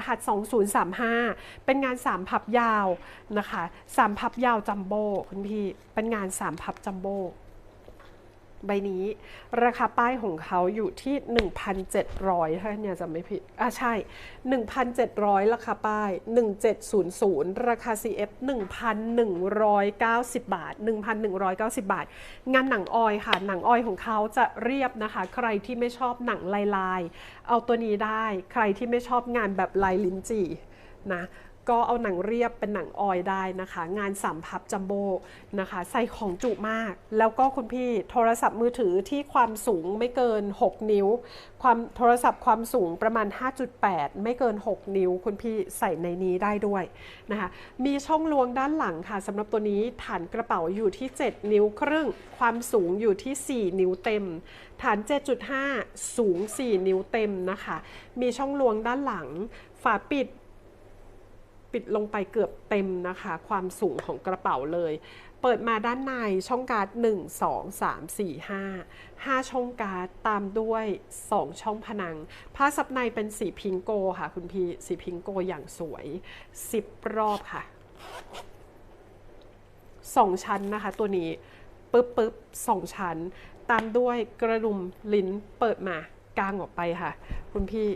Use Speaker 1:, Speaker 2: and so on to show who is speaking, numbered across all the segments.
Speaker 1: รหัส 2035 เป็นงาน 3 พับยาวนะคะ 3 พับยาวจัมโบ้คุณพี่ เป็นงาน 3 พับจัมโบ้ ใบนี้ ราคาป้ายของเขาอยู่ที่ 1,700 ถ้าเนี่ยจะไม่ผิด อะใช่ 1,700 ราคาป้าย 1700 ราคา CF 1,190 บาท 1,190 บาท งานหนังออยค่ะ หนังออยของเขาจะเรียบนะคะ ใครที่ไม่ชอบหนังลายลาย เอาตัวนี้ได้ ใครที่ไม่ชอบงานแบบลายลิ้นจี่นะ ก็เอาหนังเรียบเป็นหนังออยได้นะคะ งานสามพับจัมโบ้นะคะ ใส่ของจุมาก แล้วก็คุณพี่โทรศัพท์มือถือที่ความสูงไม่เกิน 6 นิ้ว ความโทรศัพท์ความสูงประมาณ 5.8 ไม่เกิน 6 นิ้ว คุณพี่ใส่ในนี้ได้ด้วยนะคะ มีช่องลวงด้านหลังค่ะสำหรับตัวนี้ฐานกระเป๋าอยู่ที่ 7 นิ้วครึ่ง ความสูงอยู่ที่ 4 นิ้วเต็ม ฐาน 7.5 สูง 4 นิ้วเต็มนะคะ มีช่องลวงด้านหลัง ฝาปิด ปิดลงไปเกือบเต็มนะคะ ความสูงของกระเป๋าเลย เปิดมาด้านในช่องการ์ด 1 2 3 4 5 5 ช่องการ์ดตามด้วย 2 ช่องผนัง ผ้าซับในเป็นสีพิงโกค่ะ คุณพี่สีพิงโกอย่างสวย 10 รอบค่ะ 2 ชั้นนะคะตัวนี้ปึ๊บปึ๊บสองชั้น ตามด้วยกระดุมลิ้นเปิดมากางออกไปค่ะ คุณพี่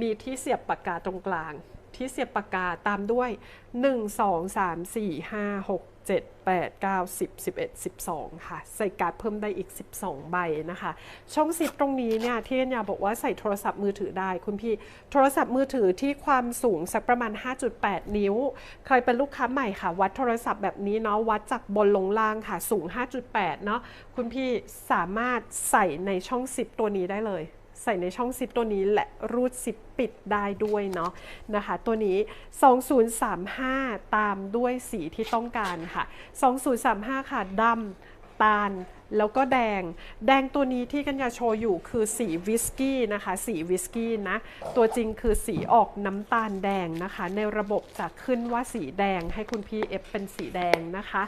Speaker 1: มีที่เสียบปากกาตรงกลาง ที่เสียบปากกาตามด้วย 1 2 3 4 5 6 7 8 9 10 11 12 ค่ะ ใส่การ์ดเพิ่มได้อีก 12 ใบนะคะ ช่องซิปตรงนี้เนี่ยที่กัญาบอกว่าใส่โทรศัพท์มือถือได้คุณพี่ โทรศัพท์มือถือที่ความสูงสักประมาณ 5.8 นิ้วใครเป็นลูกค้าใหม่ค่ะ วัดโทรศัพท์แบบนี้เนาะวัดจากบนลงล่างค่ะสูง 5.8 เนาะคุณพี่สามารถใส่ในช่องซิปตัวนี้ได้เลย ใส่ในช่องซิปตัวนี้และรูดซิปปิดได้ด้วยเนาะนะคะ ตัวนี้ 2035 ตามด้วยสีที่ต้องการค่ะ 2035 ค่ะดำตาลแล้วก็แดง แดงตัวนี้ที่กัญญาโชว์อยู่คือสีวิสกี้นะคะ สีวิสกี้นะ ตัวจริงคือสีออกน้ำตาลแดงนะคะ ในระบบจะขึ้นว่าสีแดงให้คุณพี่เอฟเป็นสีแดงนะคะ